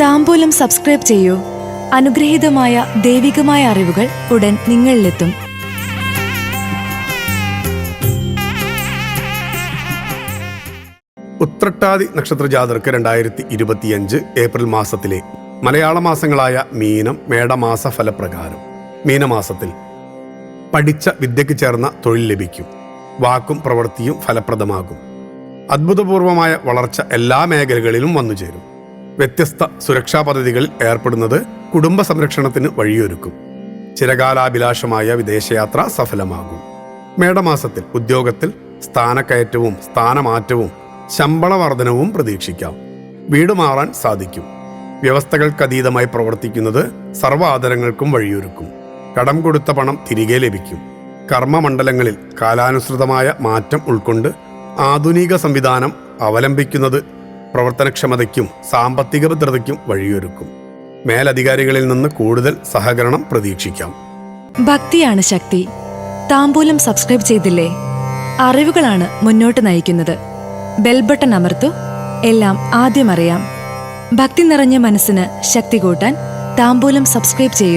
താമ്പൂലം subscribe ചെയ്യൂ. അനുഗ്രഹീതമായ ദൈവികമായ അറിവുകൾ ഉടൻ നിങ്ങളിലെത്തും. ഉത്രട്ടാതി നക്ഷത്ര ജാതർക്ക് രണ്ടായിരത്തി ഇരുപത്തിയഞ്ച് ഏപ്രിൽ മാസത്തിലെ മലയാള മാസങ്ങളായ മീനം മേടമാസ ഫലപ്രകാരം. മീനമാസത്തിൽ പഠിച്ച വിദ്യയ്ക്ക് ചേർന്ന തൊഴിൽ ലഭിക്കും. വാക്കും പ്രവൃത്തിയും ഫലപ്രദമാകും. അത്ഭുതപൂർവമായ വളർച്ച എല്ലാ മേഖലകളിലും വന്നുചേരും. വ്യത്യസ്ത സുരക്ഷാ പദ്ധതികളിൽ ഏർപ്പെടുന്നത് കുടുംബ സംരക്ഷണത്തിന് വഴിയൊരുക്കും. ചിരകാലാഭിലാഷമായ വിദേശയാത്ര സഫലമാകും. മേടമാസത്തിൽ ഉദ്യോഗത്തിൽ സ്ഥാനക്കയറ്റവും സ്ഥാനമാറ്റവും ശമ്പള വർധനവും പ്രതീക്ഷിക്കാം. വീട് മാറാൻ സാധിക്കും. വ്യവസ്ഥകൾക്കതീതമായി പ്രവർത്തിക്കുന്നത് സർവ ആദരങ്ങൾക്കും വഴിയൊരുക്കും. കടം കൊടുത്ത പണം തിരികെ ലഭിക്കും. കർമ്മമണ്ഡലങ്ങളിൽ കാലാനുസൃതമായ മാറ്റം ഉൾക്കൊണ്ട് ആധുനിക സംവിധാനം അവലംബിക്കുന്നത് പ്രവർത്തനക്ഷമതയ്ക്കും സാമ്പത്തിക ഭദ്രതയ്ക്കും വഴിയൊരുക്കും. മേലധികാരികളിൽ നിന്ന് കൂടുതൽ സഹകരണം പ്രതീക്ഷിക്കാം. ഭക്തിയാണ് ശക്തി. താമ്പൂലം സബ്സ്ക്രൈബ് ചെയ്തില്ലേ? അറിവുകളാണ് മുന്നോട്ട് നയിക്കുന്നത്. ബെൽബട്ടൺ അമർത്തു. എല്ലാം ആദ്യം അറിയാം. ഭക്തി നിറഞ്ഞ മനസ്സിന് ശക്തി കൂട്ടാൻ താമ്പൂലം സബ്സ്ക്രൈബ് ചെയ്യൂ.